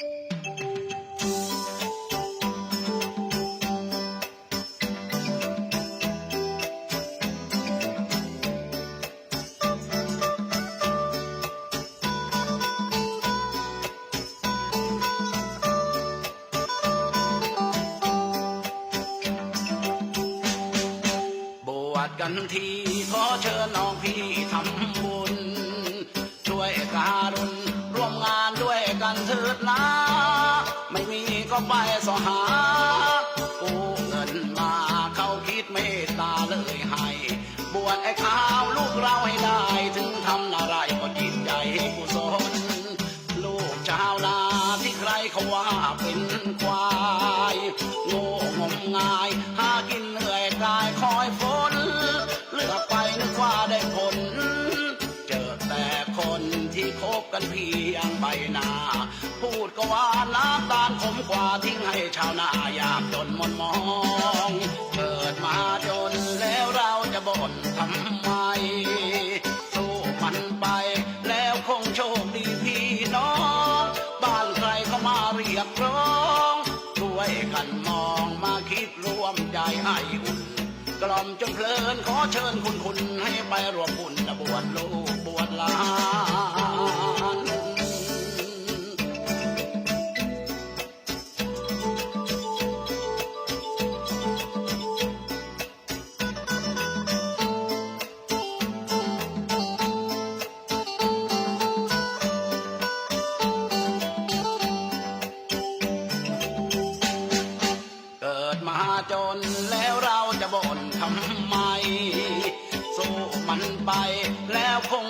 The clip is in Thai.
บวชกันทีขอเชิญน้องพี่ทำบุญ ไปสอหากู้เงินมาเขาคิดเมตตาเลยให้ บวชไอ้ข้าวลูกเราให้ได้ถึงทำอะไรก็จิตใจกุศลลูกชาวนาที่ใครเขาว่าเป็นควายโง่งมงาย หากินเหนื่อยกายคอยฝนเลือกไปนึกว่าได้ผลเจอแต่คนที่คบกันเพียงใบหน้าพูดก็ว่า กว่าทิ้งให้ชาวนาอยากจนมนมอง เกิดมาจนแล้วเราจะบ่นทำไม สู้มันไปแล้วคงโชคดีพี่น้อง บ้านใครเขามาเรียกร้องช่วยกันมองมาคิดร่วมใจให้อุ่นกล่อมจนเพลินขอเชิญคุณคุณให้ไปรวมบุญบวชลูกบวชหลาน จนแล้วเราจะบ่นทำไม สู้มันไปแล้วคง